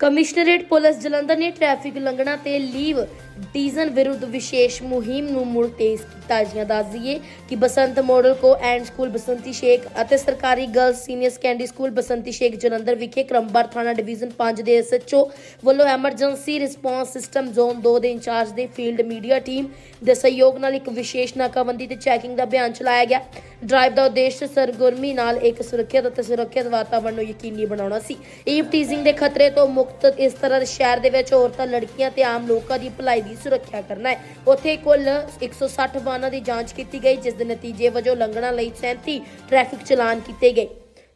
Commissionerate police Jalandhar ਨੇ traffic ਉਲੰਘਣਾ ਤੇ ਲੀਵ ਡੀਜ਼ਨ ਵਿਰੁੱਧ ਵਿਸ਼ੇਸ਼ ਮੁਹਿੰਮ ਨੂੰ ਮੁੜ ਤੇਜ਼ ਕੀਤਾ ਜੀਆਂ ਦੱਸ ਦਈਏ ਕਿ Basant model coed school Basti Sheikh ਅਤੇ ਸਰਕਾਰੀ girls senior secondary school Basti Sheikh Jalandhar ਵਿਖੇ ਕ੍ਰਮਵਾਰ ਥਾਣਾ ਡਿਵੀਜ਼ਨ 5 ਦੇ ਐਸਐਚਓ ਵੱਲੋਂ ਐਮਰਜੈਂਸੀ ਰਿਸਪਾਂਸ ਸਿਸਟਮ ਜ਼ੋਨ 2 ਦੇ ਇੰਚਾਰਜ ਦੇ ਫੀਲਡ ਮੀਡੀਆ ਟੀਮ ਦੇ ਸਹਿਯੋਗ ਨਾਲ ਇੱਕ ਵਿਸ਼ੇਸ਼ ਨਾਕਾਬੰਦੀ ਤੇ ਚੈਕਿੰਗ ਦਾ ਅਭਿਆਨ ਚਲਾਇਆ ਗਿਆ। ਡਰਾਈਵ ਦਾ ਉਦੇਸ਼ ਸਰਗਰਮੀ ਨਾਲ ਇੱਕ ਸੁਰੱਖਿਅਤ ਅਤੇ ਸੁਰੱਖਿਅਤ ਵਾਤਾਵਰਣ ਨੂੰ ਯਕੀਨੀ ਬਣਾਉਣਾ ਸੀ। ਈਵ ਟੀਜ਼ਿੰਗ ਦੇ ਖਤਰੇ ਤੋਂ ਮੁਕਤ ਇਸ ਤਰ੍ਹਾਂ ਸ਼ਹਿਰ ਦੇ ਵਿੱਚ ਔਰਤਾਂ, ਲੜਕੀਆਂ ਤੇ ਆਮ ਲੋਕਾਂ ਦੀ ਭਲਾਈ ਦੀ ਸੁਰੱਖਿਆ ਕਰਨਾ ਹੈ। ਉੱਥੇ ਕੁੱਲ 160 ਵਾਹਨਾਂ ਦੀ ਜਾਂਚ ਕੀਤੀ ਗਈ, ਜਿਸ ਦੇ ਨਤੀਜੇ ਵਜੋਂ ਲੰਘਣਾ ਲਈ 37 ਟ੍ਰੈਫਿਕ ਚਲਾਨ ਕੀਤੇ ਗਏ।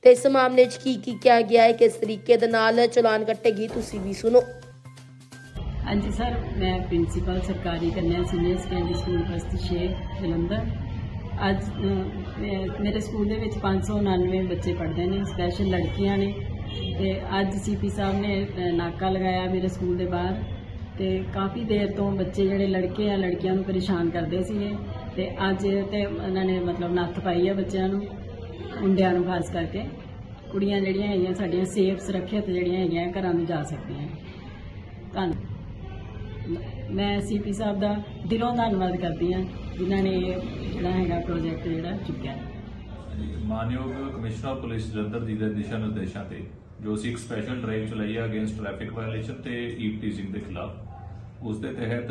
ਤੇ ਇਸ ਮਾਮਲੇ 'ਚ ਕੀ ਕੀ ਕਿਹਾ ਗਿਆ ਹੈ, ਕਿਸ ਤਰੀਕੇ ਦੇ ਨਾਲ ਚਲਾਨ ਕੱਟੇਗੀ, ਤੁਸੀਂ ਵੀ ਸੁਣੋ। ਹਾਂਜੀ ਸਰ, ਮੈਂ ਪ੍ਰਿੰਸੀਪਲ ਸਰਕਾਰੀ ਕੰਨਿਆ senior secondary school Basti Sheikh Jalandhar. ਅੱਜ ਮੇਰੇ ਸਕੂਲ ਦੇ ਵਿੱਚ 599 ਬੱਚੇ ਪੜ੍ਹਦੇ ਨੇ, ਸਪੈਸ਼ਲ ਲੜਕੀਆਂ ਨੇ। ਤੇ ਅੱਜ ਸੀਪੀ ਸਾਹਿਬ ਨੇ ਨਾਕਾ ਲਗਾਇਆ ਮੇਰੇ ਸਕੂਲ ਦੇ ਬਾਹਰ। ਤੇ ਕਾਫੀ ਦੇਰ ਤੋਂ ਬੱਚੇ ਜਿਹੜੇ ਲੜਕੇ ਆ, ਲੜਕੀਆਂ ਨੂੰ ਪਰੇਸ਼ਾਨ ਕਰਦੇ ਸੀਗੇ ਤੇ ਅੱਜ ਤੇ ਉਹਨਾਂ ਨੇ ਮਤਲਬ ਨੱਥ ਪਾਈ ਆ ਬੱਚਿਆਂ ਨੂੰ, ਮੁੰਡਿਆਂ ਨੂੰ ਖਾਸ ਕਰਕੇ। ਕੁੜੀਆਂ ਜਿਹੜੀਆਂ ਹੈਗੀਆਂ ਸਾਡੀਆਂ ਸੇਫ ਸੁਰੱਖਿਅਤ ਜਿਹੜੀਆਂ ਹੈਗੀਆਂ ਘਰਾਂ ਨੂੰ ਜਾ ਸਕਦੀਆਂ। ਧੰਨ ਮੈਂ ਸੀਪੀ ਸਾਹਿਬ ਦਾ ਦਿਲੋਂ ਧੰਨਵਾਦ ਕਰਦੀ ਹਾਂ, ਜਿਨ੍ਹਾਂ ਨੇ ਜਿਹੜਾ ਹੈਗਾ ਪ੍ਰੋਜੈਕਟ ਜਿਹੜਾ ਚੁੱਕਿਆ। ਮਾਨਯੋਗ ਕਮਿਸ਼ਨਰ ਪੁਲਿਸ ਜਲੰਧਰ ਜੀ ਦੇ ਦਿਸ਼ਾ ਨਿਰਦੇਸ਼ਾਂ ਤੇ, ਜੋ ਅਸੀਂ ਇੱਕ ਸਪੈਸ਼ਲ ਡਰਾਈਵ ਚਲਾਈ ਹੈ ਅਗੇਂਸਟ ਟ੍ਰੈਫਿਕ ਵਾਇਓਲੇਸ਼ਨ ਤੇ ਈਵ ਟੀਜ਼ਿੰਗ ਦੇ ਖਿਲਾਫ। ਉਸ ਦੇ ਤਹਿਤ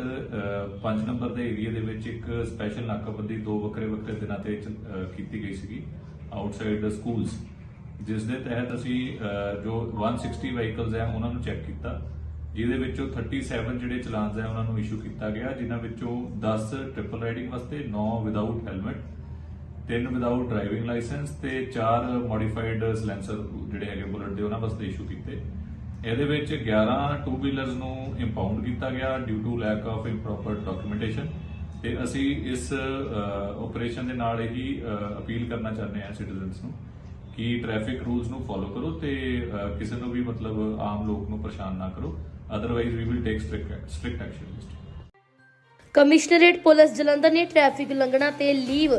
5 ਨੰਬਰ ਦੇ ਏਰੀਆ ਦੇ ਵਿੱਚ ਇੱਕ ਸਪੈਸ਼ਲ ਨਾਕਾਬੰਦੀ ਦੋ ਵੱਖਰੇ ਵੱਖਰੇ ਦਿਨਾਂ ਤੇ ਕੀਤੀ ਗਈ ਸੀਗੀ ਆਊਟਸਾਈਡ ਦ ਸਕੂਲਸ ਜਿਸ ਦੇ ਤਹਿਤ ਅਸੀਂ ਅਹ, ਜੋ 160 ਵਹੀਕਲਸ ਹੈ ਉਹਨਾਂ ਨੂੰ ਚੈੱਕ ਕੀਤਾ। ਜਿਹਦੇ ਵਿੱਚੋਂ 37 ਜਿਹੜੇ ਚਲਾਨਸ ਹੈ ਉਹਨਾਂ ਨੂੰ ਇਸ਼ੂ ਕੀਤਾ ਗਿਆ ਜਿਨ੍ਹਾਂ ਵਿੱਚੋਂ 10 ਟ੍ਰਿਪਲ ਰਾਈਡਿੰਗ ਵਾਸਤੇ 9 ਵਿਦਆਊਟ ਹੈਲਮਟ ਤਿੰਨ ਵਿਦਆਊਟ ਡਰਾਈਵਿੰਗ ਲਾਇਸੈਂਸ ਤੇ ਚਾਰ ਮੋਡੀਫਾਈਡ ਸਲੈਂਸਰ ਜਿਹੜੇ ਹੈਗੇ ਬੁਲਟ ਦੇ ਉਹਨਾਂ ਵਾਸਤੇ ਇਸ਼ੂ ਕੀਤੇ। ਇਹਦੇ ਵਿੱਚ 11 ਟੂ ਵੀਲਰਸ ਨੂੰ ਇੰਪਾਊਂਡ ਕੀਤਾ ਗਿਆ due to lack of improper documentation ਤੇ ਅਸੀਂ ਇਸ ਆਪਰੇਸ਼ਨ ਦੇ ਨਾਲ ਇਹੀ ਅਪੀਲ ਕਰਨਾ ਚਾਹੁੰਦੇ ਹਾਂ ਸਿਟੀਜ਼ਨਸ ਨੂੰ ਕਿ ਟ੍ਰੈਫਿਕ ਰੂਲਸ ਨੂੰ ਫੋਲੋ ਕਰੋ ਤੇ ਅਹ, ਕਿਸੇ ਨੂੰ ਵੀ ਮਤਲਬ ਆਮ ਲੋਕ ਨੂੰ ਪਰੇਸ਼ਾਨ ਨਾ ਕਰੋ otherwise we will take strict strict action commissionerate police Jalandhar ਨੇ ਟ੍ਰੈਫਿਕ ਉਲੰਘਣਾ ਤੇ ਲੀਵ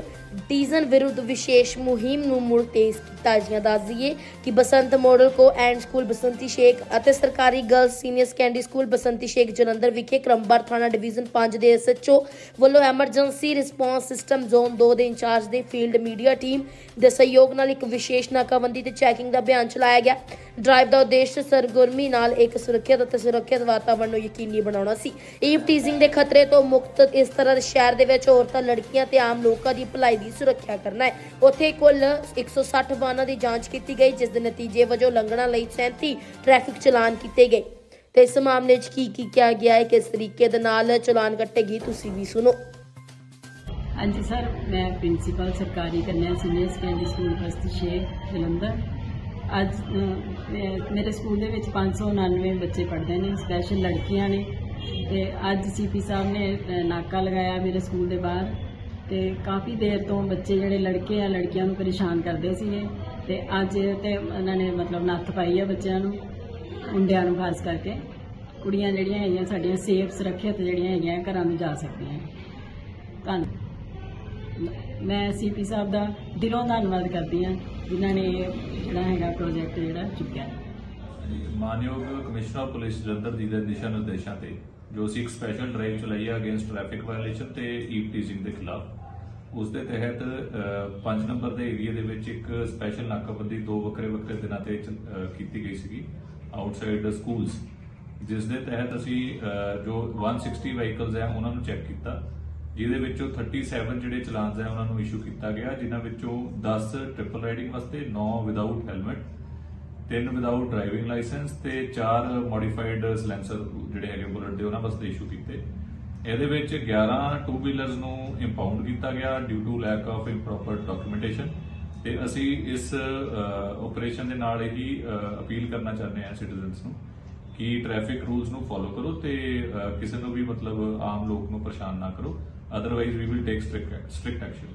ਡੀਜ਼ਨ ਵਿਰੁੱਧ ਵਿਸ਼ੇਸ਼ ਮੁਹਿੰਮ ਨੂੰ ਮੁੜ ਤੇਜ਼ ਕੀਤਾ ਜੀਆਂ ਦੱਸ ਦਈਏ ਕਿ Basant model coed school Basti Sheikh ਅਤੇ ਸਰਕਾਰੀ girls senior secondary school Basti Sheikh Jalandhar ਵਿਖੇ ਕ੍ਰਮਵਾਰ ਥਾਣਾ ਡਿਵੀਜ਼ਨ 5 ਦੇ ਐਸਐਚਓ ਵੱਲੋਂ ਐਮਰਜੈਂਸੀ ਰਿਸਪਾਂਸ ਸਿਸਟਮ ਜ਼ੋਨ 2 ਦੇ ਇੰਚਾਰਜ ਦੇ ਫੀਲਡ ਮੀਡੀਆ ਟੀਮ ਦੇ ਸਹਿਯੋਗ ਨਾਲ ਇੱਕ ਵਿਸ਼ੇਸ਼ ਨਾਕਾਬੰਦੀ ਤੇ ਚੈਕਿੰਗ ਦਾ ਅਭਿਆਨ ਚਲਾਇਆ ਗਿਆ। ਡਰਾਈਵ ਦਾ ਉਦੇਸ਼ ਸਰਗਰਮੀ ਨਾਲ ਇੱਕ ਸੁਰੱਖਿਅਤ ਅਤੇ ਸੁਰੱਖਿਅਤ ਵਾਤਾਵਰਣ ਨੂੰ ਯਕੀਨੀ ਬਣਾਉਣਾ ਸੀ। ਈਵ ਟੀਜ਼ਿੰਗ ਦੇ ਖਤਰੇ ਤੋਂ ਮੁਕਤ ਇਸ ਤਰ੍ਹਾਂ ਸ਼ਹਿਰ ਦੇ ਵਿੱਚ ਔਰਤਾਂ, ਲੜਕੀਆਂ ਤੇ ਆਮ ਲੋਕਾਂ ਦੀ ਭਲਾਈ ਦੀ ਸੁਰੱਖਿਆ ਕਰਨਾ ਹੈ। ਉੱਥੇ ਕੁੱਲ 160 ਵਾਹਨਾਂ ਦੀ ਜਾਂਚ ਕੀਤੀ ਗਈ ਜਿਸ ਦੇ ਨਤੀਜੇ ਵਜੋਂ ਲੰਘਣਾ ਲਈ 37 ਟ੍ਰੈਫਿਕ ਚਲਾਨ ਕੀਤੇ ਗਏ। ਤੇ ਇਸ ਮਾਮਲੇ 'ਚ ਕੀ ਕੀ ਕਿਹਾ ਗਿਆ ਹੈ ਕਿਸ ਤਰੀਕੇ ਦੇ ਨਾਲ ਚਲਾਨ ਕੱਟੇਗੀ ਤੁਸੀਂ ਵੀ ਸੁਣੋ। ਹਾਂਜੀ ਸਰ ਮੈਂ ਪ੍ਰਿੰਸੀਪਲ ਸਰਕਾਰੀ ਕੰਨਿਆ senior secondary school Basti Sheikh Jalandhar. ਅੱਜ ਅ, ਮੇ- ਮੇਰੇ ਸਕੂਲ ਦੇ ਵਿੱਚ 599 ਬੱਚੇ ਪੜ੍ਹਦੇ ਨੇ ਸਪੈਸ਼ਲ ਲੜਕੀਆਂ ਨੇ। ਤੇ ਅੱਜ ਸੀਪੀ ਸਾਹਿਬ ਨੇ ਨਾਕਾ ਲਗਾਇਆ ਮੇਰੇ ਸਕੂਲ ਦੇ ਬਾਹਰ। ਤੇ ਕਾਫੀ ਦੇਰ ਤੋਂ ਬੱਚੇ ਜਿਹੜੇ ਲੜਕੇ ਆ, ਲੜਕੀਆਂ ਨੂੰ ਪਰੇਸ਼ਾਨ ਕਰਦੇ ਸੀਗੇ ਤੇ ਅੱਜ ਤੇ ਉਹਨਾਂ ਨੇ ਮਤਲਬ ਨੱਥ ਪਾਈ ਆ ਬੱਚਿਆਂ ਨੂੰ, ਮੁੰਡਿਆਂ ਨੂੰ ਖਾਸ ਕਰਕੇ। ਕੁੜੀਆਂ ਜਿਹੜੀਆਂ ਹੈਗੀਆਂ ਸਾਡੀਆਂ ਸੇਫ ਸੁਰੱਖਿਅਤ ਜਿਹੜੀਆਂ ਹੈਗੀਆਂ ਘਰਾਂ ਨੂੰ ਜਾ ਸਕਦੀਆਂ ਧੰਨ, ਮੈਂ ਸੀਪੀ ਸਾਹਿਬ ਦਾ ਦਿਲੋਂ ਧੰਨਵਾਦ ਕਰਦੀ ਹਾਂ, ਜਿਨ੍ਹਾਂ ਨੇ ਜਿਹੜਾ ਹੈਗਾ ਪ੍ਰੋਜੈਕਟ ਜਿਹੜਾ ਚੁੱਕਿਆ। ਮਾਨਯੋਗ ਕਮਿਸ਼ਨਰ ਪੁਲਿਸ ਜਲੰਧਰ ਜੀ ਦੇ ਦਿਸ਼ਾ ਨਿਰਦੇਸ਼ਾਂ ਤੇ, ਜੋ ਅਸੀਂ ਇੱਕ ਸਪੈਸ਼ਲ ਡਰਾਈਵ ਚਲਾਈ ਹੈ ਅਗੇਂਸਟ ਟ੍ਰੈਫਿਕ ਵਾਇਓਲੇਸ਼ਨ ਤੇ ਈਵ ਟੀਜ਼ਿੰਗ ਦੇ ਖਿਲਾਫ। ਉਸ ਦੇ ਤਹਿਤ 5 ਨੰਬਰ ਦੇ ਏਰੀਆ ਦੇ ਵਿੱਚ ਇੱਕ ਸਪੈਸ਼ਲ ਨਾਕਾਬੰਦੀ ਦੋ ਵੱਖਰੇ ਵੱਖਰੇ ਦਿਨਾਂ ਤੇ ਕੀਤੀ ਗਈ ਸੀਗੀ ਆਊਟਸਾਈਡ ਦ ਸਕੂਲਸ ਜਿਸ ਦੇ ਤਹਿਤ ਅਸੀਂ ਜੋ 160 ਵਹੀਕਲਸ ਹੈ, ਉਹਨਾਂ ਨੂੰ ਚੈੱਕ ਕੀਤਾ। ਜਿਹਦੇ ਵਿੱਚੋਂ 37 ਜਿਹੜੇ ਚਲਾਨਸ ਹੈ, ਉਹਨਾਂ ਨੂੰ ਇਸ਼ੂ ਕੀਤਾ ਗਿਆ, ਜਿਨ੍ਹਾਂ ਵਿੱਚੋਂ 10 ਟ੍ਰਿਪਲ ਰਾਈਡਿੰਗ ਵਾਸਤੇ 9 ਵਿਦਆਊਟ ਹੈਲਮਟ ਤਿੰਨ ਵਿਦਆਊਟ ਡਰਾਈਵਿੰਗ ਲਾਇਸੈਂਸ ਤੇ ਚਾਰ ਮੋਡੀਫਾਈਡ ਸਲੈਂਸਰ ਜਿਹੜੇ ਹੈਗੇ ਬੁਲਟ ਦੇ, ਉਹਨਾਂ ਵਾਸਤੇ ਇਸ਼ੂ ਕੀਤੇ। ਇਹਦੇ ਵਿੱਚ 11 ਟੂ ਵੀਲਰਸ ਨੂੰ ਇੰਪਾਊਂਡ ਕੀਤਾ ਗਿਆ due to lack of improper documentation ਤੇ ਅਸੀਂ ਇਸ ਆਪਰੇਸ਼ਨ ਦੇ ਨਾਲ ਹੀ ਅਪੀਲ ਕਰਨਾ ਚਾਹੁੰਦੇ ਹਾਂ ਸਿਟੀਜ਼ਨਸ ਨੂੰ ਕਿ ਟ੍ਰੈਫਿਕ ਰੂਲਸ ਨੂੰ ਫੋਲੋ ਕਰੋ ਤੇ ਕਿਸੇ ਨੂੰ ਵੀ ਮਤਲਬ ਆਮ ਲੋਕ ਨੂੰ ਪਰੇਸ਼ਾਨ ਨਾ ਕਰੋ। Otherwise we will take strict strict action